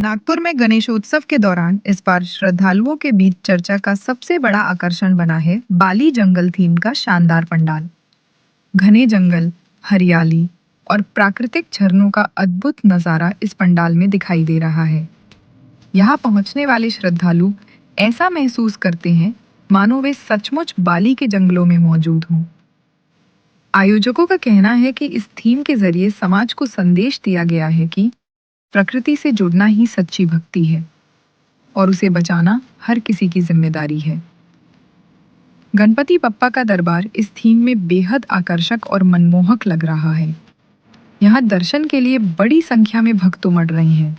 नागपुर में गणेशोत्सव के दौरान इस बार श्रद्धालुओं के बीच चर्चा का सबसे बड़ा आकर्षण बना है बाली जंगल थीम का शानदार पंडाल। घने जंगल, हरियाली और प्राकृतिक झरनों का अद्भुत नज़ारा इस पंडाल में दिखाई दे रहा है। यहाँ पहुँचने वाले श्रद्धालु ऐसा महसूस करते हैं, मानो वे सचमुच बाली के जंगलों में मौजूद हों। आयोजकों का कहना है कि इस थीम के ज़रिए समाज को संदेश दिया गया है कि प्रकृति से जुड़ना ही सच्ची भक्ति है और उसे बचाना हर किसी की ज़िम्मेदारी है। गणपति बप्पा का दरबार इस थीम में बेहद आकर्षक और मनमोहक लग रहा है। यहाँ दर्शन के लिए बड़ी संख्या में भक्त उमड़ रहे हैं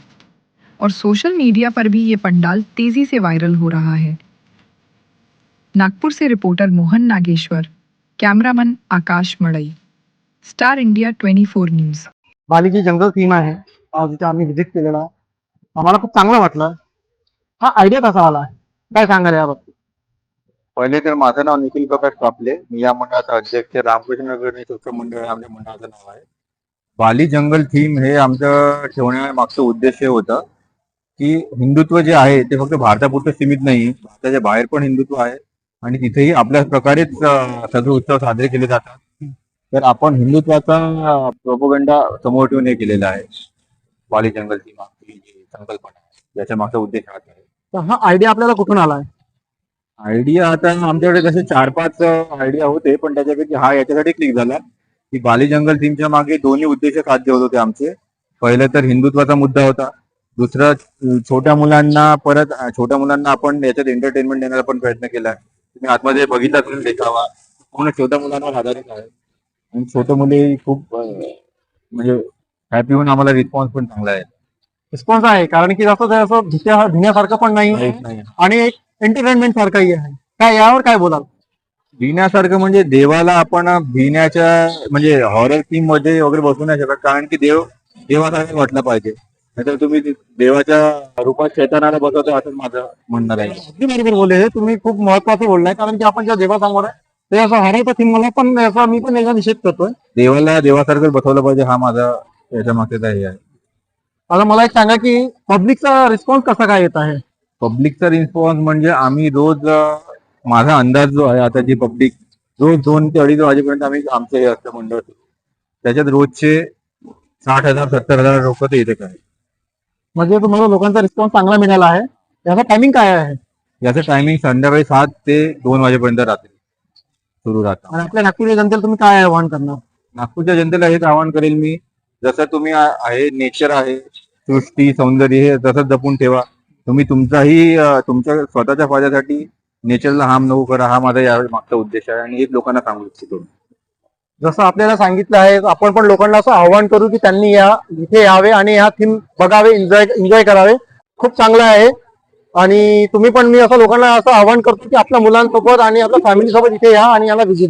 और सोशल मीडिया पर भी ये पंडाल तेज़ी से वायरल हो रहा है। नागपुर से reporter Mohan Nageshwar cameraman Akash Madai star India 24 news. बालीची जंगल सीमा अं, तिथे आम्ही व्हिजिट केलेला. आहे आम्हाला खूप चांगलं वाटलं. हा आयडिया कसा आला? काय सांगाल याबाबत पहिले तर माझं नाव निखिल प्रकाश कापले. मी या मंडळाचा अध्यक्ष. रामकृष्ण गणेश उत्सव मंडळ आमच्या मंडळाचं नाव आहे. बाली जंगल थीम हे आमचं ठेवण्यामागचं उद्देश हे होतं की हिंदुत्व जे आहे ते फक्त भारतापुरतं सीमित नाही. भारताच्या बाहेर पण हिंदुत्व आहे. आणि तिथेही आपल्या प्रकारेच सगळे उत्सव साजरे केले जातात. तर आपण हिंदुत्वाचा प्रोपोगंडा समोर ठेवून हे केलेला आहे. बाली जंगल थीम आपली जी संकल्पना आहे याच्या मागचा उद्देश हाच आहे. तर हा आयडिया आपल्याला कुठून आलाय? आयडिया आता आमच्याकडे कसे चार पाच आयडिया होते पण त्याच्यापैकी हा याच्यासाठी क्लिक झाला की बाली जंगल थीमच्या मागे दोन्ही उद्देश साध्य होत होते आमचे. पहिलं तर हिंदुत्वाचा मुद्दा होता. दुसरं छोट्या मुलांना परत छोट्या मुलांना आपण याच्यात एंटरटेनमेंट देण्याचा पण प्रयत्न केला. तुम्ही आतमध्ये बघितला असेल देखावा. पूर्ण छोट्या मुलांवर आधारित आहे. आणि छोटे मुले खूप म्हणजे हॅपी होऊन आम्हाला रिस्पॉन्स पण चांगला आहे. रिस्पॉन्स आहे कारण की जसं ते असं पण नाही आणि एक एंटरटेनमेंट सारखंही आहे. काय यावर काय बोलाल? भिण्यासारखं म्हणजे देवाला आपण भिण्याच्या म्हणजे हॉरर थीममध्ये वगैरे बसू नाही शकत कारण की देव देवासारखं वाटलं पाहिजे. नाहीतर तुम्ही देवाच्या रूपात चैतनाला बसवतो असं माझं म्हणणं आहे अगदी बरोबर बोलले हे तुम्ही खूप महत्वाचं बोललाय कारण की आपण ज्या देवासमोर आहे ते असं हरायचं थीम मला पण असं मी पण याचा निषेध करतोय. देवाला देवासारखं बसवलं पाहिजे हा माझा याच्या मागचा हे आहे. आता मला एक सांगा की पब्लिकचा रिस्पॉन्स कसा काय येत आहे? पब्लिकचा रिस्पॉन्स म्हणजे आम्ही रोज माझा अंदाज जो आहे आता जी पब्लिक रोज दोन ते अडीच वाजेपर्यंत आम्ही आमचं हे असतं मंडळ. त्याच्यात रोजचे साठ हजार सत्तर हजार लोक ते इथे काय म्हणजे तुम्हाला लोकांचा रिस्पॉन्स चांगला मिळाला आहे. याचा टायमिंग काय आहे? याचं टायमिंग संध्याकाळी सात ते दोन वाजेपर्यंत रात्री सुरू राहतं. आणि आपल्या नागपूर जनतेला तुम्ही काय आवाहन करणार? नागपूरच्या जनतेला हेच आवाहन करेल मी जसं तुम्ही आहे नेचर आहे सृष्टी सौंदर्य हे तसंच जपून ठेवा. तुम्ही तुमचाही तुमच्या स्वतःच्या फायद्यासाठी नेचरला हार्म नको करा हा माझा या मागचा उद्देश आहे आणि एक लोकांना सांगू इच्छितो जसं आपल्याला सांगितलं आहे आपण पण लोकांना असं आव्हान करू की त्यांनी या इथे यावे आणि ह्या थीम बघावे एन्जॉय एन्जॉय करावे. खूप चांगलं आहे. आणि तुम्ही पण मी असं लोकांना असं आव्हान करतो की आपल्या मुलांसोबत आणि आपल्या फॅमिली सोबत इथे या आणि याला व्हिजिट द्या.